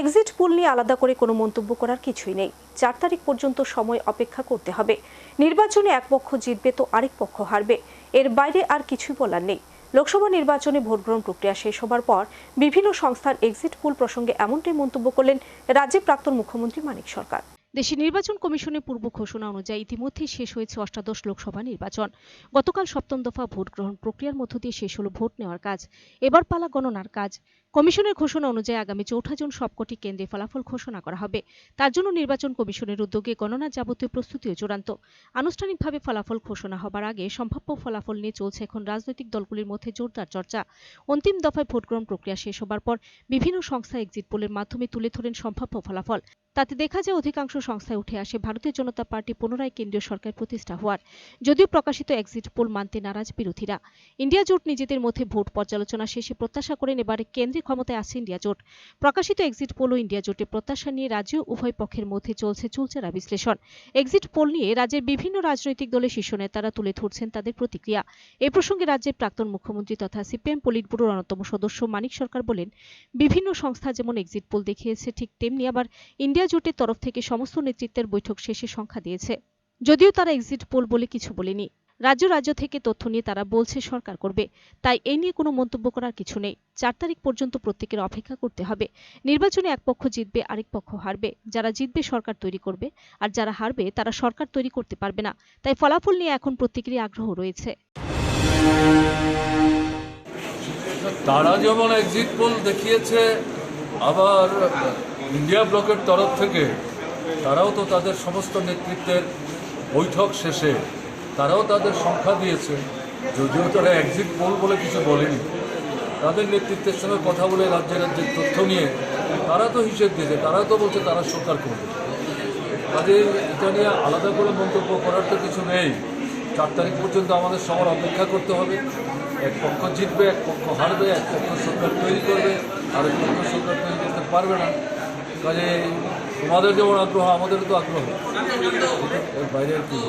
Exit পুল নিয়ে আলাদা করে কোনো মন্তব্য করার কিছুই নেই। চার তারিখ পর্যন্ত সময় অপেক্ষা করতে হবে। নির্বাচনে এক পক্ষ জিতবে তো আরেক পক্ষ হারবে। এর বাইরে আর কিছুই বলার নেই। লোকসভা নির্বাচনে ভোটগ্রহণ প্রক্রিয়া শেষ হবার পর বিভিন্ন সংস্থার এক্সিট পুল প্রসঙ্গে এমনটাই মন্তব্য করলেন রাজ্যের প্রাক্তন মুখ্যমন্ত্রী মানিক সরকার। দেশে নির্বাচন কমিশনের পূর্ব ঘোষণা অনুযায়ী ইতিমধ্যেই শেষ হয়েছে অষ্টাদশ লোকসভা নির্বাচন। গতকাল সপ্তম দফা ভোট গ্রহণ প্রক্রিয়ার মধ্য দিয়ে শেষ হলো ভোট নেওয়ার কাজ। এবার পালা গণনার কাজ। কমিশনের ঘোষণা অনুযায়ী আগামী চৌঠা জুন সবকটি কেন্দ্রে ফলাফল ঘোষণা করা হবে। তার জন্য নির্বাচন কমিশনের উদ্যোগে গণনার যাবতীয় প্রস্তুতিও চূড়ান্ত। আনুষ্ঠানিকভাবে ফলাফল ঘোষণা হবার আগে সম্ভাব্য ফলাফল নিয়ে চলছে এখন রাজনৈতিক দলগুলির মধ্যে জোরদার চর্চা। অন্তিম দফায় ভোট গ্রহণ প্রক্রিয়া শেষ হবার পর বিভিন্ন সংস্থা এক্সিট পোলের মাধ্যমে তুলে ধরেন সম্ভাব্য ফলাফল। তাতে দেখা যায় অধিকাংশ সংস্থায় উঠে আসে ভারতীয় জনতা পার্টি পুনরায় কেন্দ্রীয় সরকার প্রতিষ্ঠা হওয়ার। যদিও প্রকাশিত এক্সিট পোল মানতে নারাজ বিরোধীরা। ইন্ডিয়া জোট নিজেদের মধ্যে ভোট পর্যালোচনা শেষে প্রত্যাশা করেন এবারে কেন্দ্রে ক্ষমতায় আসছে ইন্ডিয়া জোট। প্রকাশিত এক্সিট পোল ইন্ডিয়া জোটের প্রত্যাশা নিয়ে রাজ্য উভয় পক্ষের মধ্যে চলছে চুলচেরা বিশ্লেষণ। এক্সিট পোল নিয়ে রাজ্যের বিভিন্ন রাজনৈতিক দলের শীর্ষ নেতারা তুলে ধরছেন তাদের প্রতিক্রিয়া। এ প্রসঙ্গে রাজ্যের প্রাক্তন মুখ্যমন্ত্রী তথা সিপিএম পলিট ব্যুরোর অন্যতম সদস্য মানিক সরকার বলেন, বিভিন্ন সংস্থা যেমন এক্সিট পোল দেখিয়েছে, ঠিক তেমনি আবার ইন্ডিয়া জোটের তরফ থেকে সমস্ত নেতৃত্বের বৈঠক শেষে সংখ্যা দিয়েছে। যদিও তারা এক্সিট পোল বলে কিছু বলেনি। রাজ্য রাজ্য থেকে তথ্য নিয়ে তারা বলছে সরকার করবে। তাই এই নিয়ে কোনো মন্তব্য করার কিছু নেই। চার তারিখ পর্যন্ত প্রত্যেকের অপেক্ষা করতে হবে। নির্বাচনে এক পক্ষ জিতবে, আরেক পক্ষ হারবে। যারা জিতবে সরকার তৈরি করবে, আর যারা হারবে, তারা সরকার তৈরি করতে পারবে না। তাই ফলাফল নিয়ে এখন প্রত্যেকেরই আগ্রহ রয়েছে। তারা যেমন এক্সিট পোল দেখিয়েছে, আবার ইন্ডিয়া ব্লকের তরফ থেকে, তারাও তো তাদের সমস্ত নেতৃত্বের বৈঠক শেষে তারাও তাদের সংখ্যা দিয়েছে। যদিও তারা এক্সিট পোল বলে কিছু বলেনি। তাদের নেতৃত্বের সঙ্গে কথা বলে রাজ্যে রাজ্যের তথ্য নিয়ে তারা তো হিসেব দিয়েছে, তারা তো বলছে তারা সরকার করবে। কাজে এটা নিয়ে আলাদা করে মন্তব্য করার তো কিছু নেই। চার তারিখ পর্যন্ত আমাদের সবার অপেক্ষা করতে হবে। এক পক্ষ জিতবে, এক পক্ষ হারবে, এক পক্ষ সরকার তৈরি করবে আর এক পক্ষ সরকার তৈরি করতে পারবে না। কাজে তোমাদের যেমন আগ্রহ, আমাদেরও তো আগ্রহ। বাইরে কি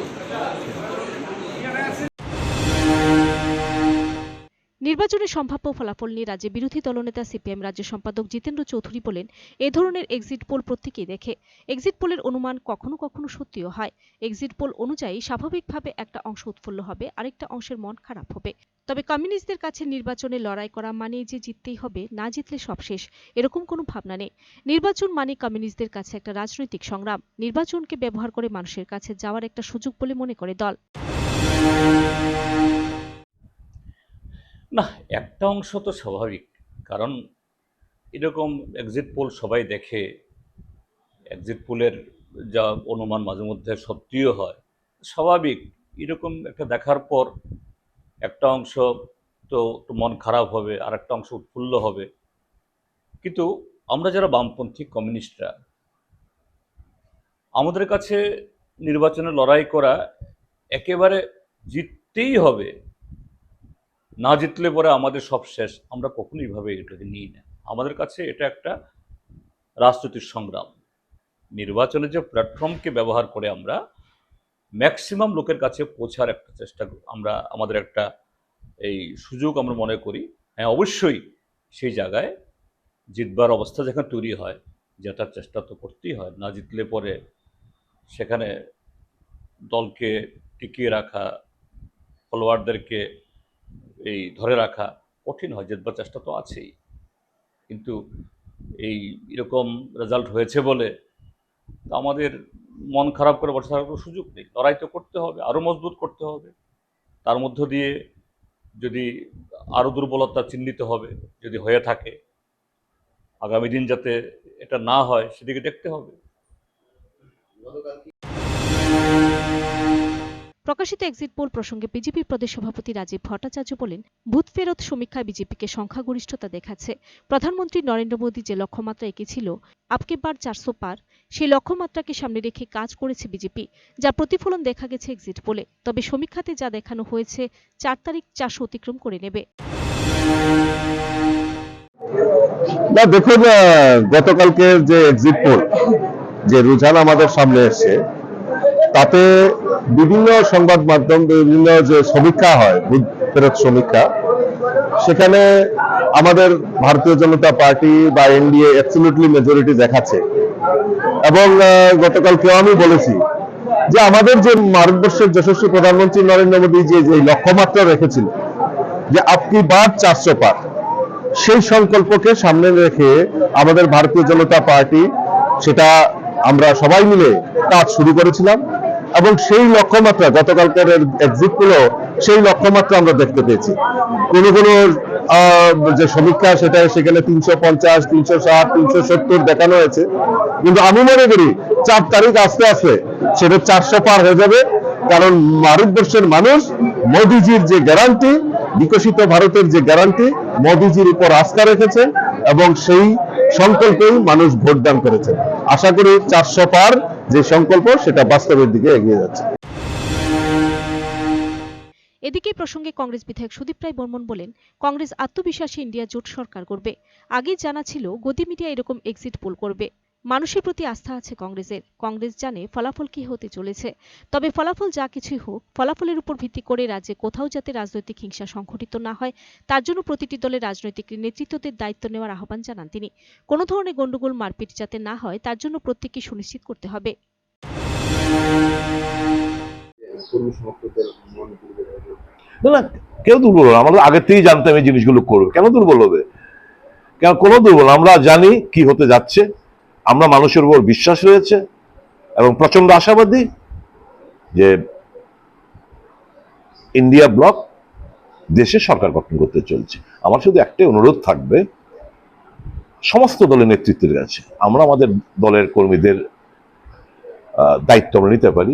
নির্বাচনের সম্ভাব্য ফলাফল নিয়ে রাজ্যে বিরোধী দলনেতা সিপিএম রাজ্য সম্পাদক জিতেন্দ্র চৌধুরী বলেন, এ ধরনের এক্সিট পোল প্রত্যেকেই দেখে। এক্সিট পোলের অনুমান কখনো কখনো সত্যিও হয়। এক্সিট পোল অনুযায়ী স্বাভাবিকভাবে একটা অংশ উৎফুল্ল হবে, আরেকটা অংশের মন খারাপ হবে। তবে কমিউনিস্টদের কাছে নির্বাচনে লড়াই করা মানে যে জিততেই হবে, না জিতলে সব শেষ, এরকম কোনো ভাবনা নেই। নির্বাচন মানে কমিউনিস্টদের কাছে একটা রাজনৈতিক সংগ্রাম। নির্বাচনকে ব্যবহার করে মানুষের কাছে যাওয়ার একটা সুযোগ বলে মনে করে দল। না, একটা অংশ তো স্বাভাবিক। কারণ এরকম এক্সিট পোল সবাই দেখে এক্সিট পোলের যা অনুমান মাঝে মধ্যে সত্যিও হয়, স্বাভাবিক। এরকম একটা দেখার পর একটা অংশ তো একটু মন খারাপ হবে আর একটা অংশ উৎফুল্ল হবে। কিন্তু আমরা যারা বামপন্থী কমিউনিস্টরা, আমাদের কাছে নির্বাচনে লড়াই করা একেবারে জিততেই হবে। না জিতলে পরে আমাদের সব শেষ। আমরা কখনোই ভাবে এটাকে নিই না। আমাদের কাছে এটা একটা রাজনৈতিক সংগ্রাম। নির্বাচনে যে প্ল্যাটফর্মকে ব্যবহার করে আমরা ম্যাক্সিমাম লোকের কাছে পৌঁছার একটা চেষ্টা আমরা, আমাদের একটা এই সুযোগ আমরা মনে করি। হ্যাঁ অবশ্যই সেই জায়গায় জিতবার অবস্থা যেখানে তৈরি হয়, জেতার চেষ্টা তো করতেই হয়। না জিতলে পরে সেখানে দলকে টিকিয়ে রাখা ফলোয়ারদেরকে এই ধরে রাখা কঠিন হয়, জেতবার চেষ্টা তো আছেই। কিন্তু এই এরকম রেজাল্ট হয়েছে বলে আমাদের মন খারাপ করে বসে থাকার কোনো সুযোগ নেই। লড়াই তো করতে হবে আরও মজবুত করতে হবে। তার মধ্য দিয়ে যদি আরও দুর্বলতা চিহ্নিত হবে, যদি হয়ে থাকে, আগামী দিন যাতে এটা না হয়, সেদিকে দেখতে হবে। প্রকাশিত এক্সিট পোল প্রসঙ্গে বিজেপি প্রদেশ সভাপতি রাজীব ভট্টাচার্য বলেন বুথ ফেরত সমীক্ষায় বিজেপিকে সংখ্যাগরিষ্ঠতা দেখাচ্ছে। প্রধানমন্ত্রী নরেন্দ্র মোদী যে লক্ষ্যমাত্রা এঁকেছিল আপকে বার চারশো পার সেই লক্ষ্যমাত্রাকে সামনে রেখে কাজ করেছে বিজেপি যার প্রতিফলন দেখা গেছে এক্সিট পোলে। তবে সমীক্ষাতে যা দেখানো হয়েছে চার তারিখ চারশো অতিক্রম করে নেবে। না দেখুন আহ, গতকালকের যে এক্সিট পোল যে রুঝান আমাদের সামনে এসছে তাতে বিভিন্ন সংবাদ মাধ্যম বিভিন্ন যে সমীক্ষা হয় ফেরত সমীক্ষা সেখানে আমাদের ভারতীয় জনতা পার্টি বা এনডিএ অ্যাবসলিউটলি মেজরিটি দেখাচ্ছে। এবং আহ, গতকালকেও আমি বলেছি যে আমাদের যে ভারতবর্ষের যশস্বী প্রধানমন্ত্রী নরেন্দ্র মোদী যে যে লক্ষ্যমাত্রা রেখেছিল যে আপনি বার চারশো পার সেই সংকল্পকে সামনে রেখে আমাদের ভারতীয় জনতা পার্টি সেটা আমরা সবাই মিলে কাজ শুরু করেছিলাম। এবং সেই লক্ষ্যমাত্রা, গতকালকের এক্সিটগুলো, সেই লক্ষ্যমাত্রা আমরা দেখতে পেয়েছি। কোনো কোনো যে সমীক্ষা, সেটা সেখানে তিনশো পঞ্চাশ, তিনশো ষাট, তিনশো সত্তর দেখানো হয়েছে। কিন্তু আমি মনে করি, চার তারিখ আস্তে আস্তে সেটা চারশো পার হয়ে যাবে। কারণ ভারতবর্ষের মানুষ, মোদিজির যে গ্যারান্টি বিকশিত ভারতের যে গ্যারান্টি মোদিজির উপর আস্থা রেখেছে এবং সেই সংকল্পেই মানুষ ভোটদান করেছে। আশা করি চারশো পার যে সংকল্প, সেটা বাস্তবের দিকে এগিয়ে যাচ্ছে। এদিকে প্রসঙ্গে কংগ্রেস বিধায়ক সুদীপ রায় বর্মন বলেন, কংগ্রেস আত্মবিশ্বাসী ইন্ডিয়া জোট সরকার করবে। আগে জানা ছিল গদি মিডিয়া এরকম এক্সিট পোল করবে। মানুষের প্রতি আস্থা আছে কংগ্রেসের। কংগ্রেস জানে ফলাফল কি হতে চলেছে। তবে ফলাফল যা কিছুই হোক, ফলাফলের উপর ভিত্তি করে রাজ্যে কোথাও যাতে রাজনৈতিক হিংসা সংঘটিত না হয়, তার জন্য প্রতিটি দলের রাজনৈতিক নেতৃত্বদের দায়িত্ব নেওয়ার আহ্বান জানান তিনি। কোনো ধরনের গণ্ডগোল মারপিট যাতে না হয়, তার জন্য প্রত্যেককে সুনিশ্চিত করতে হবে। না কেউ দুর্বল হবে আমাদের আগের থেকেই জানতাম এই জিনিসগুলো করবে। কেন দুর্বল হবে? কেন কোনো দুর্বল? আমরা জানি কি হতে যাচ্ছে। আমরা মানুষের উপর বিশ্বাস রয়েছে এবং প্রচণ্ড আশাবাদী যে ইন্ডিয়া ব্লক দেশে সরকার গঠন করতে চলছে। আমার শুধু একটাই অনুরোধ থাকবে, সমস্ত দলের নেতৃত্বের কাছে আমরা আমাদের দলের কর্মীদের দায়িত্ব আমরা নিতে পারি।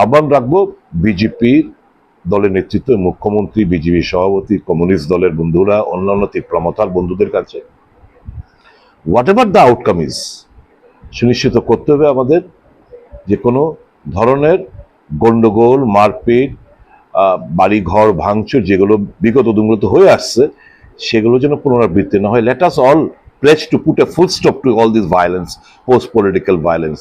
আহ্বান রাখব বিজেপির দলের নেতৃত্ব, মুখ্যমন্ত্রী, বিজেপি সভাপতি, কমিউনিস্ট দলের বন্ধুরা, অন্যান্য তীব্রমতার বন্ধুদের কাছে। Whatever the outcome is সুনিশ্চিত করতে হবে আমাদের যে কোনো ধরনের গন্ডগোল মারপিট বাড়িঘর ভাঙচুর যেগুলো বিগত দিনগুলোতে হয়ে আসছে সেগুলো যেন পুনরাবৃত্তি না হয়। Let us all place to put a full stop to all this violence post political violence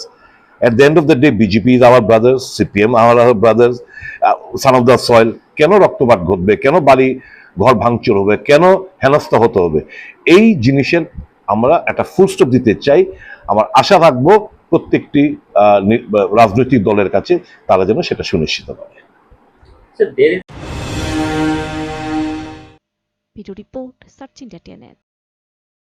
end of the day, BJP is our brothers, CPM are our brothers, uh, son of the soil. কেন রক্তপাত ঘটবে? কেন বাড়ি ঘর ভাঙচুর হবে? কেন হেনস্থা হতে হবে? এই জিনিসের আমরা একটা ফুল স্টপ দিতে চাই। আমার আশা রাখব প্রত্যেকটি আহ, রাজনৈতিক দলের কাছে তারা যেন সেটা সুনিশ্চিত করে। Video report search India টিএনএট